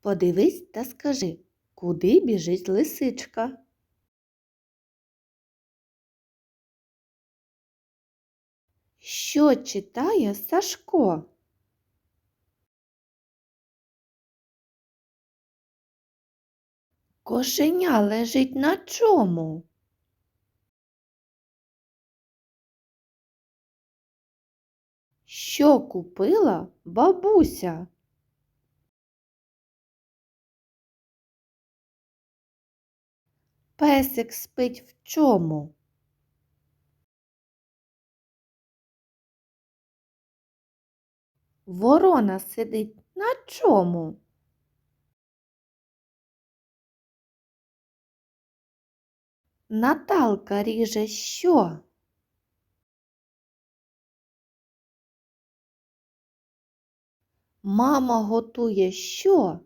Подивись та скажи, куди біжить лисичка? Що читає Сашко? Кошеня лежить на чому? Що купила бабуся? Песик спить в чому? Ворона сидить на чому? Наталка ріже що? Мама готує що?